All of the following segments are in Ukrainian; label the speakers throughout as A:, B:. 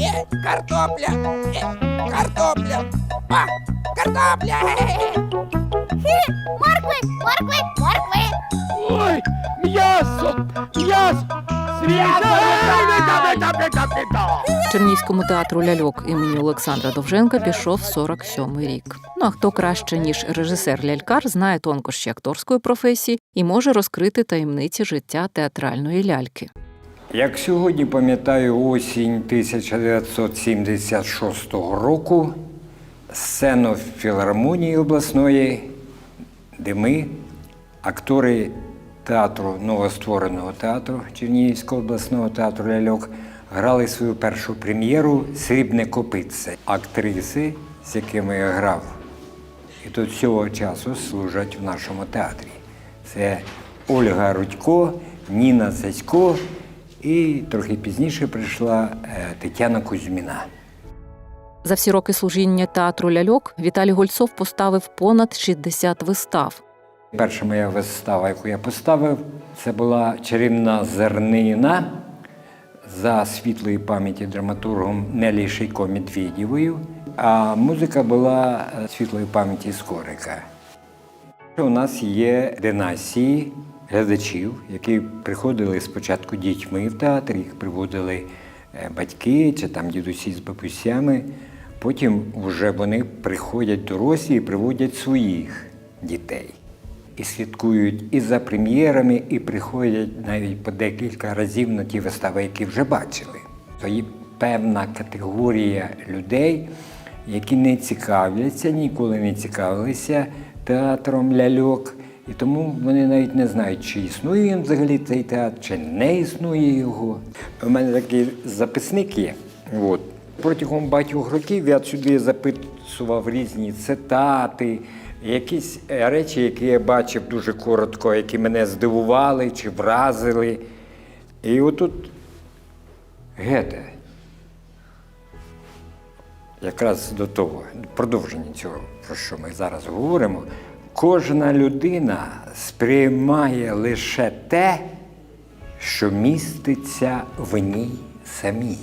A: Е, картопля. Е, картопля. А, картопля.
B: Моркви, моркви, моркви.
C: Ой, м'ясо! М'ясо!
D: Чернігівському театру ляльок імені Олександра Довженка пішов 47-й рік. Ну а хто краще ніж режисер-лялькар, знає тонкощі акторської професії і може розкрити таємниці життя театральної ляльки.
E: Як сьогодні пам'ятаю осінь 1976 року, сцену філармонії обласної, де ми, актори театру новоствореного театру Чернігівського обласного театру ляльок, грали свою першу прем'єру Срібне копитце. Актриси, з якими я грав, і до цього часу служать в нашому театрі. Це Ольга Рудько, Ніна Цесько і трохи пізніше прийшла е, Тетяна Кузьміна.
D: За всі роки служіння театру ляльок Віталій Гольцов поставив понад 60 вистав.
E: Перша моя вистава, яку я поставив, це була чарівна зернина за світлої пам'яті драматургом Нелі Шейко Медведєвою, а музика була е, світлої пам'яті Скорика. У нас є династії глядачів, які приходили спочатку дітьми в театр, їх приводили е, батьки чи там дідусі з бабусями. Потім вже вони приходять дорослі і приводять своїх дітей. І слідкують і за прем'єрами, і приходять навіть по декілька разів на ті вистави, які вже бачили. То є певна категорія людей, які не цікавляться, ніколи не цікавилися театром ляльок. І тому вони навіть не знають, чи існує він взагалі цей театр, чи не існує його. У мене такий записник є. От. Протягом багатьох років я сюди записував різні цитати, якісь е, речі, які я бачив дуже коротко, які мене здивували чи вразили. І отут Гете. Якраз до того, продовження цього, про що ми зараз говоримо, кожна людина сприймає лише те, що міститься в ній самій.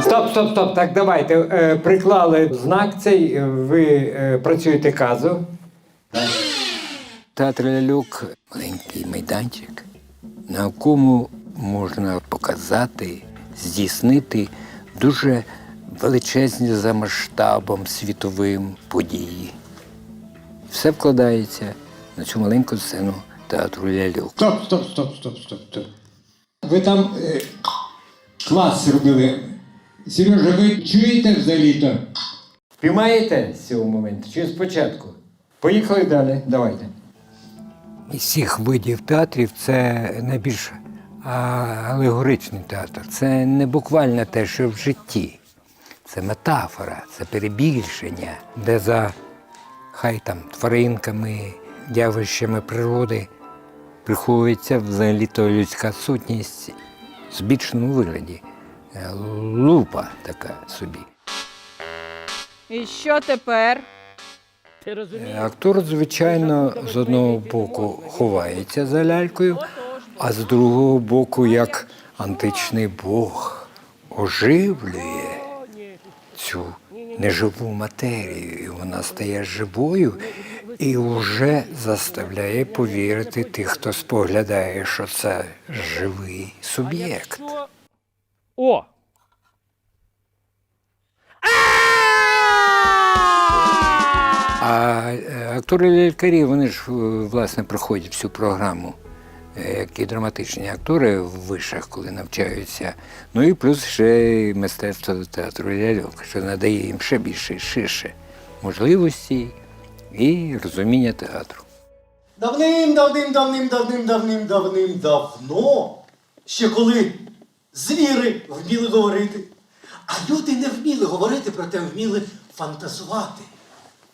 E: Стоп, стоп, стоп. Так, давайте. Е, приклали знак цей, е, ви е, працюєте казу. Театр ляльок маленький майданчик, на якому можна показати, здійснити дуже величезні за масштабом світовим події. Все вкладається на цю маленьку сцену театру ляльок.
F: Стоп, стоп, стоп, стоп, стоп, стоп. Ви там е, клас робили. Сережа, ви чуєте взагалі-то?
E: Піймаєте з цього моменту чи спочатку? Поїхали далі, давайте. Із всіх видів театрів це найбільш а, алегоричний театр. Це не буквально те, що в житті. Це метафора, це перебільшення, де за хай там тваринками, явищами природи приховується взагалі-то людська сутність в збільшеному вигляді. Е, Лупа така собі.
G: І що тепер?
E: Е, Актор, звичайно, з одного боку ховається за лялькою, а з другого боку, як античний бог, оживлює цю неживу матерію. І вона стає живою і вже заставляє повірити тих, хто споглядає, що це живий суб'єкт.
C: О!
E: А е, актори-лялькарі, вони ж е, власне проходять всю програму, е, як і драматичні актори в вишах, коли навчаються. Ну і плюс ще мистецтво театру ляльок, що надає їм ще більше ширше можливості і розуміння театру.
H: Давним, давним, давним, давним, давним, давним, давно, ще коли звіри вміли говорити, а люди не вміли говорити, проте вміли фантазувати.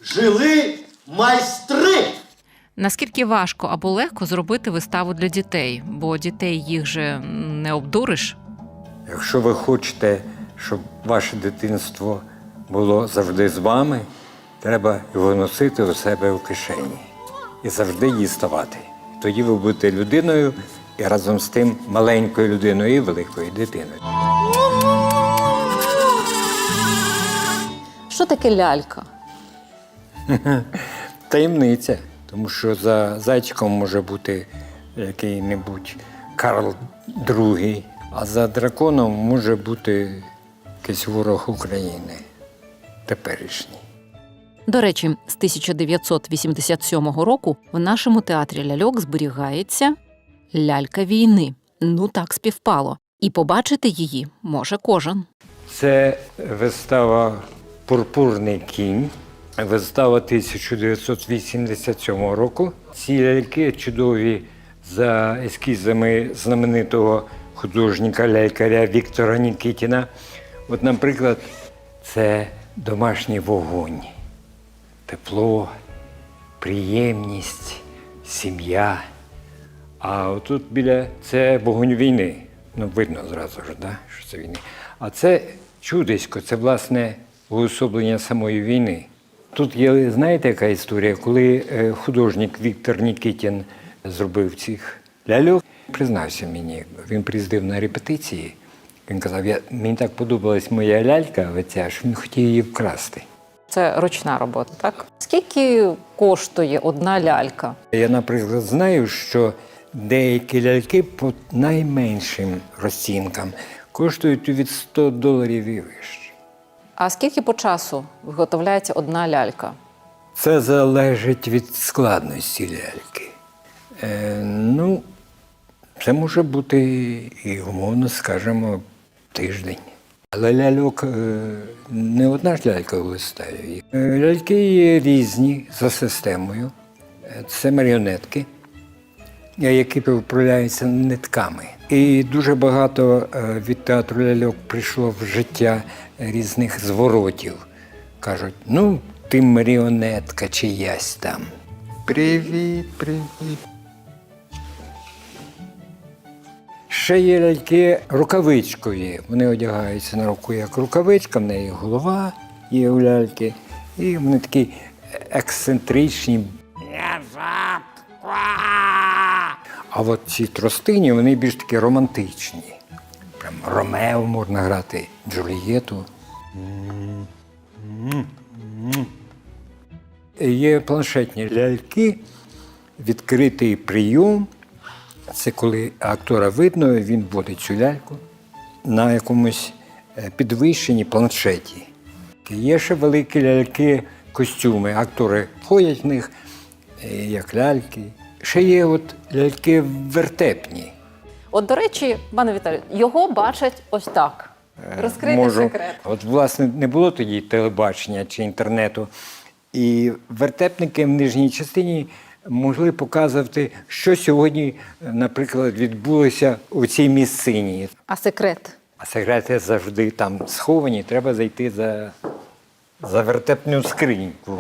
H: Жили майстри.
D: Наскільки важко або легко зробити виставу для дітей, бо дітей їх же не обдуриш.
E: Якщо ви хочете, щоб ваше дитинство було завжди з вами, треба його носити у себе в кишені. і завжди її ставати. Тоді ви будете людиною і разом з тим маленькою людиною і великою дитиною.
D: Що таке лялька?
E: Таємниця, тому що за зайчиком може бути який-небудь Карл II, а за драконом може бути якийсь ворог України теперішній.
D: До речі, з 1987 року в нашому театрі ляльок зберігається лялька війни. Ну так співпало. І побачити її може кожен.
E: Це вистава Пурпурний кінь, вистава 1987 року. Ці ляльки чудові за ескізами знаменитого художника лялькаря Віктора Нікітіна. От, наприклад, це домашній вогонь, тепло, приємність, сім'я. А отут біля це вогонь війни. Ну, видно зразу ж, да, що це війни. А це чудисько, це власне уособлення самої війни. Тут є, знаєте, яка історія, коли е, художник Віктор Нікітін зробив цих ляльок, признався мені, він приїздив на репетиції. Він казав, я, мені так подобалась моя лялька, оця, що він хотів її вкрасти.
D: Це ручна робота, так? Скільки коштує одна лялька?
E: Я, наприклад, знаю, що деякі ляльки по найменшим розцінкам коштують від 100 доларів і вище.
D: А скільки по часу виготовляється одна лялька?
E: Це залежить від складності ляльки. Е, ну, це може бути і умовно, скажімо, тиждень. Але ляльок е, не одна ж лялька у виставі. Е, Ляльки є різні за системою. Е, Це маріонетки, які управляються нитками. І дуже багато від театру ляльок прийшло в життя різних зворотів. Кажуть, ну, ти маріонетка чиясь там. Привіт, привіт. Ще є ляльки рукавичкові. Вони одягаються на руку як рукавичка, в неї голова є у ляльки. І вони такі ексцентричні. А от ці тростині, вони більш такі романтичні. Ромео можна грати, Джульєту. Є планшетні ляльки, відкритий прийом. Це коли актора видно, він вводить цю ляльку на якомусь е, підвищенні планшеті. Є ще великі ляльки, костюми. Актори входять в них, е, як ляльки. Ще є от ляльки вертепні.
D: От, до речі, пане Віталію, його бачать ось так. Розкрийте
E: Можу.
D: секрет.
E: От, власне, не було тоді телебачення чи інтернету. І вертепники в нижній частині могли показувати, що сьогодні, наприклад, відбулося у цій місцині.
D: А секрет?
E: А секрети завжди там сховані, треба зайти за, за вертепну скриньку.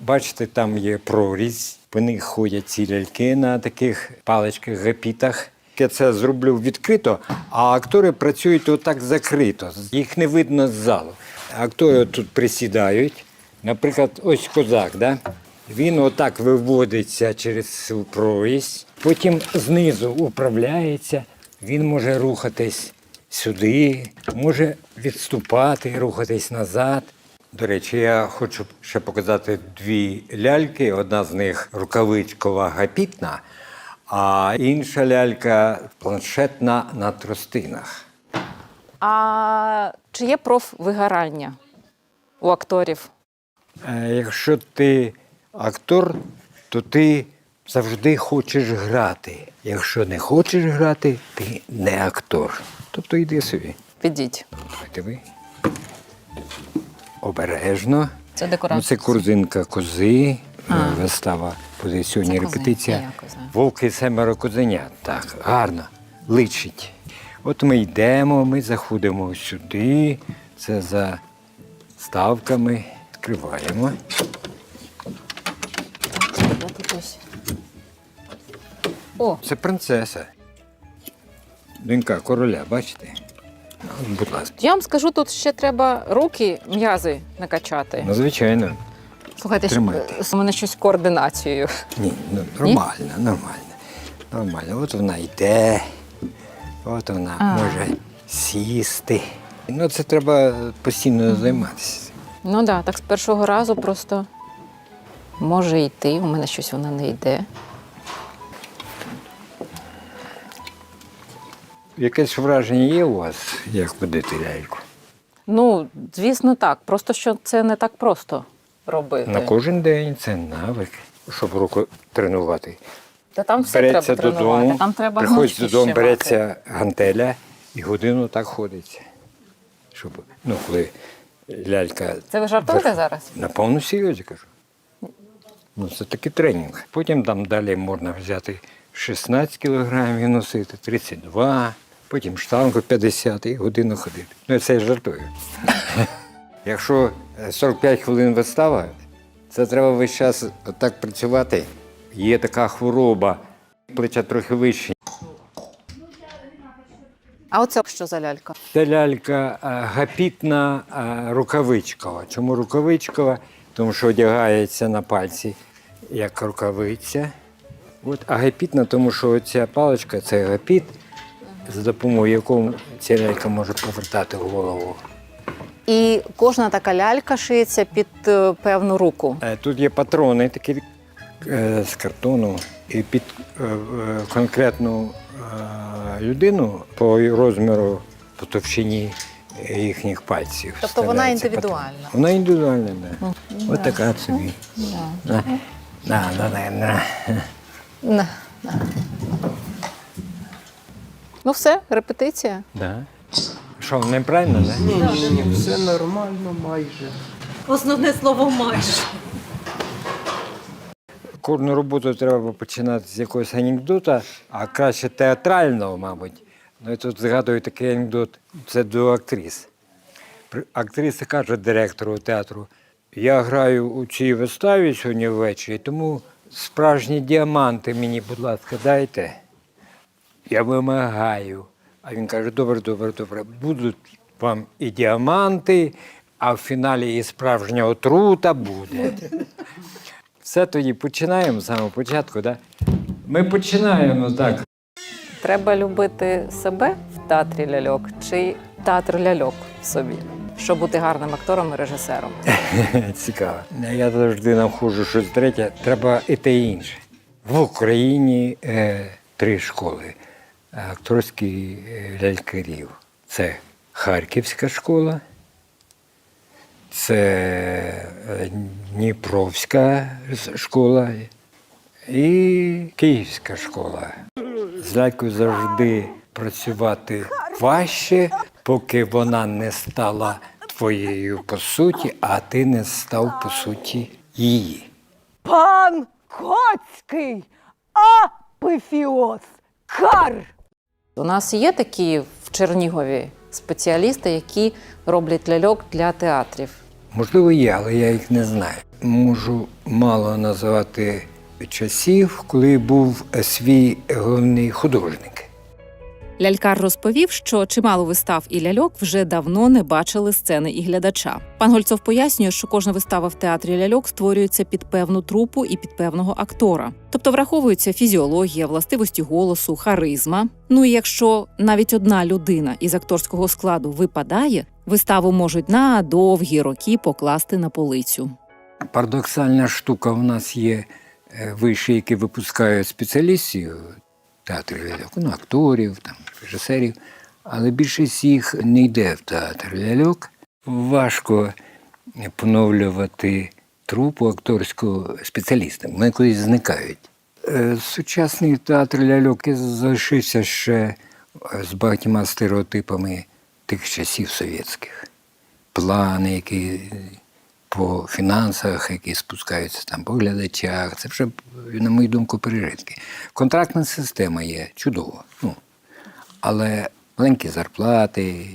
E: Бачите, там є прорізь, по них ходять ці ляльки на таких паличках, гапітах. Я це зроблю відкрито, а актори працюють отак закрито. Їх не видно з залу. Актори тут присідають. Наприклад, ось козак, да? він отак виводиться через цю прорізь, потім знизу управляється, він може рухатись сюди, може відступати, рухатись назад. До речі, я хочу ще показати дві ляльки. Одна з них рукавичкова гапітна, а інша лялька планшетна на тростинах.
D: А чи є профвигорання у акторів?
E: Е, Якщо ти актор, то ти завжди хочеш грати. Якщо не хочеш грати, ти не актор. Тобто йди собі.
D: Підіть.
E: Давайте ви. Обережно.
D: Це
E: Ну, це корзинка кози. е, Вистава буде сьогодні
D: Це
E: репетиція. Вовки семеро козенят. Так, гарно. Личить. От ми йдемо, ми заходимо сюди. Це за ставками. Відкриваємо.
D: О,
E: Це принцеса. Донька короля, бачите? Ну, Будь ласка.
D: я вам скажу, тут ще треба руки, м'язи накачати.
E: Ну, звичайно.
D: Слухайте,
E: Тримайте.
D: у мене щось з координацією.
E: Ні, ну, нормально, нормально. Нормально. От вона йде, от вона може сісти. Ну, це треба постійно займатися.
D: Ну так, да, так з першого разу просто може йти. У мене щось вона не йде.
E: Якесь враження є у вас, як водити ляльку?
D: Ну, звісно, так. Просто що це не так просто робити.
E: На кожен день це навик, щоб руку тренувати.
D: Та там все
E: береться
D: треба тренувати.
E: додому,
D: Там треба
E: приходить додому, береться гантеля і годину так ходиться. Щоб, ну, коли лялька.
D: Це ви жартуєте
E: Вих-
D: зараз?
E: На повну серйозі кажу. Ну, це такий тренінг. Потім там далі можна взяти 16 кілограмів і носити, 32, потім штангу 50 і годину ходити. Ну, це я жартую. Якщо е, 45 хвилин вистава, це треба весь час так працювати. Є така хвороба, плеча трохи вищі.
D: А оце що за лялька?
E: Це лялька е, гапітна е, рукавичкова. Чому рукавичкова? Тому що одягається на пальці як рукавиця. От, а гапітна, тому що ця паличка це гапіт, за допомогою якого ця лялька може повертати голову.
D: І кожна така лялька шиється під е, певну руку.
E: Е, Тут є патрони такі е, з картону, і під е, е, конкретну е, людину по розміру, по товщині їхніх пальців.
D: Тобто вона
E: вставляється
D: індивідуальна?
E: патрон. Вона індивідуальна. Да. Ось така собі. На, на, на, на, на.
D: На, на. Ну все, репетиція.
E: Да. Що, неправильно, не?
G: Основне слово майже.
E: Кожну роботу треба починати з якогось анекдота, а краще театрального, мабуть. Ну, я тут згадую такий анекдот. Це до актрис. Актриса каже директору театру: я граю у цій виставі сьогодні ввечері, тому справжні діаманти мені, будь ласка, дайте. Я вимагаю. А він каже: добре, добре, добре, будуть вам і діаманти, а в фіналі і справжня отрута буде. Все тоді починаємо з самого початку, да? Ми починаємо так.
D: Треба любити себе в театрі ляльок чи театр ляльок в собі, щоб бути гарним актором і режисером.
E: Цікаво. Я завжди знаходжу щось третє. Треба і те і інше. В Україні е, три школи акторських е, лялькарів. Це Харківська школа, це е, Дніпровська школа і Київська школа. З лялькою завжди працювати важче, поки вона не стала твоєю по суті, а ти не став по суті її.
G: Пан Коцький, апифіоз, кар.
D: У нас є такі в Чернігові спеціалісти, які роблять ляльок для театрів.
E: Можливо, є, але я їх не знаю. Можу мало називати часів, коли був свій головний художник.
D: Лялькар розповів, що чимало вистав і ляльок вже давно не бачили сцени і глядача. Пан Гольцов пояснює, що кожна вистава в театрі ляльок створюється під певну трупу і під певного актора. Тобто враховується фізіологія, властивості голосу, харизма. Ну і якщо навіть одна людина із акторського складу випадає, виставу можуть на довгі роки покласти на полицю.
E: Парадоксальна штука у нас є е, виші, які випускають спеціалістів театрів ляльок, ну, акторів, там, режисерів, але більшість їх не йде в театр ляльок. Важко поновлювати трупу акторського спеціаліста. Вони колись зникають. Е, Сучасний театр ляльок залишився ще е, з багатьма стереотипами тих часів совєтських. Плани, які по фінансах, які спускаються там по глядачах. Це вже, на мою думку, пережитки. Контрактна система є чудово. Ну, але маленькі зарплати.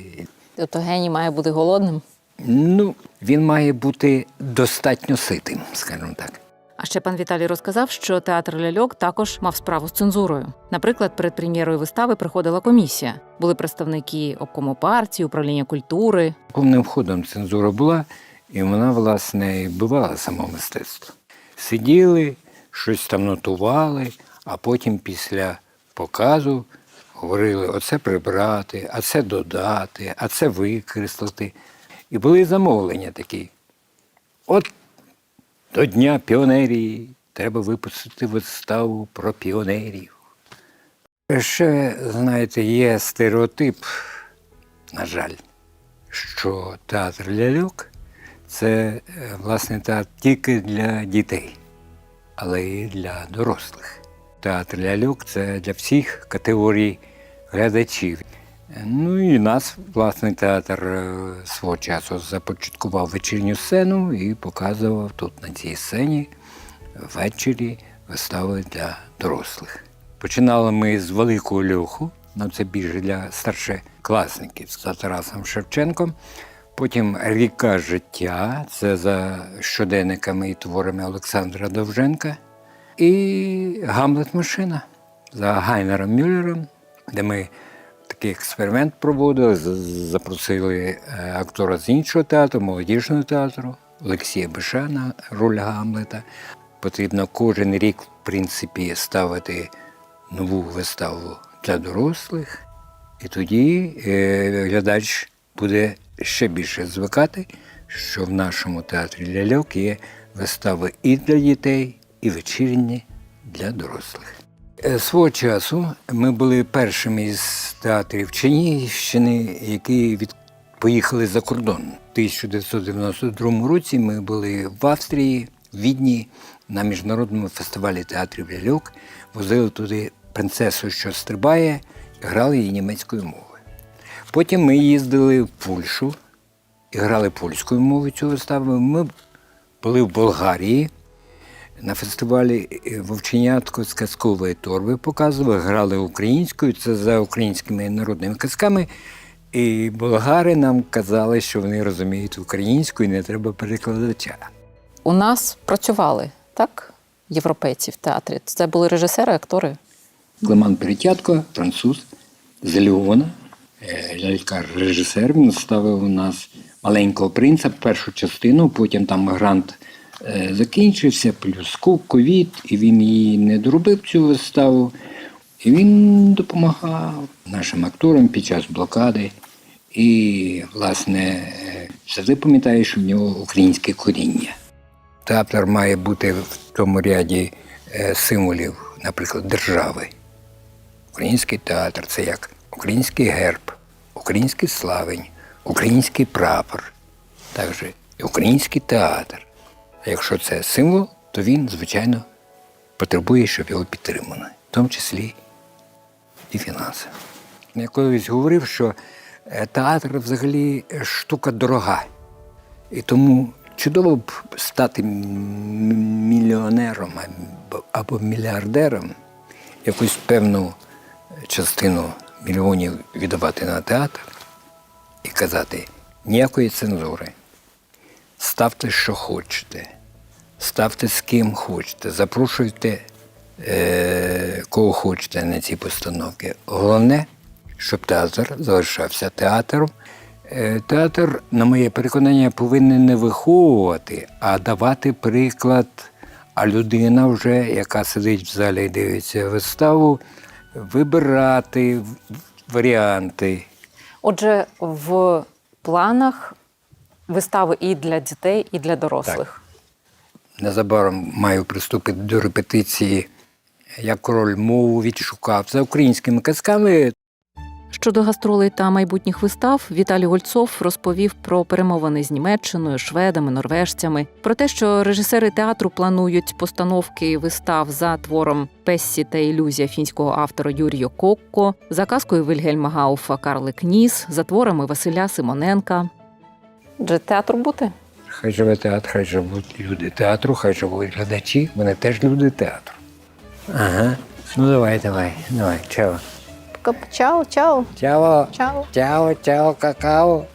D: Тобто геній має бути голодним.
E: Ну, він має бути достатньо ситим, скажімо так.
D: А ще пан Віталій розказав, що театр ляльок також мав справу з цензурою. Наприклад, перед прем'єрою вистави приходила комісія. Були представники обкому партії, управління культури.
E: Повним ходом цензура була, І вона, власне, і вбивала само мистецтво. Сиділи, щось там нотували, а потім після показу говорили: оце прибрати, а це додати, а це викреслити. І були замовлення такі. От до Дня піонерії треба випустити виставу про піонерів. Ще, знаєте, є стереотип, на жаль, що театр ляльок це е, власне театр тільки для дітей, але і для дорослих. Театр ляльок це для всіх категорій глядачів. Ну і нас, власне, театр е, свого часу започаткував вечірню сцену і показував тут на цій сцені ввечері вистави для дорослих. Починали ми з великого льоху, ну це більше для старшокласників за Тарасом Шевченком. Потім Ріка життя це за щоденниками і творами Олександра Довженка. І Гамлет машина за Гайнером Мюллером, де ми такий експеримент проводили, запросили е, актора з іншого театру, молодіжного театру, Олексія Биша на роль Гамлета. Потрібно кожен рік, в принципі, ставити нову виставу для дорослих, і тоді е, глядач буде ще більше звикати, що в нашому театрі ляльок є вистави і для дітей, і вечірні для дорослих. Е, Свого часу ми були першими із театрів Чернігівщини, які від... поїхали за кордон. У 1992 році ми були в Австрії, в Відні на міжнародному фестивалі театрів ляльок, возили туди принцесу, що стрибає, грали її німецькою мовою. Потім ми їздили в Польщу і грали польською мовою цю виставу. Ми були в Болгарії на фестивалі е, Вовченятко з казкової торби показували, грали українською, це за українськими народними казками. І болгари нам казали, що вони розуміють українську і не треба перекладача.
D: У нас працювали так європейці в театрі. Це були режисери, актори.
E: Клеман Перетятко, француз з Леона, е, лялькар режисер. Він ставив у нас маленького принца, першу частину, потім там грант е, закінчився, плюс ковід, і він її не доробив цю виставу. І він допомагав нашим акторам під час блокади. І, власне, е, завжди пам'ятаю, що в нього українське коріння. Театр має бути в тому ряді символів, наприклад, держави. Український театр це як український герб, український славень, український прапор, також і український театр. А якщо це символ, то він, звичайно, потребує, щоб його підтримали, в тому числі і фінансово. Я колись говорив, що е, театр взагалі е, штука дорога. І тому чудово б стати мільйонером або мільярдером, якусь певну частину мільйонів віддавати на театр і казати ніякої цензури. Ставте, що хочете, ставте з ким хочете, запрошуйте е, кого хочете на ці постановки. Головне, щоб театр залишався театром. Е, Театр, на моє переконання, повинен не виховувати, а давати приклад. А людина, вже, яка сидить в залі і дивиться виставу, вибирати варіанти.
D: Отже, в планах вистави і для дітей, і для дорослих.
E: Незабаром маю приступити до репетиції. Я король мову відшукав за українськими казками.
D: Щодо гастролей та майбутніх вистав, Віталій Гольцов розповів про перемовини з Німеччиною, шведами, норвежцями, про те, що режисери театру планують постановки вистав за твором Пессі та ілюзія фінського автора Юрія Кокко, за казкою Вильгельма Гауфа Карлик Ніс, за творами Василя Симоненка. Отже, театр бути?
E: Хай живе театр, хай живуть люди театру, хай живуть глядачі, вони теж люди театру. Ага. Ну давай, давай, давай, чао.
B: Чао, чао.
E: Чао.
B: Чао.
E: Чао, чао, какао.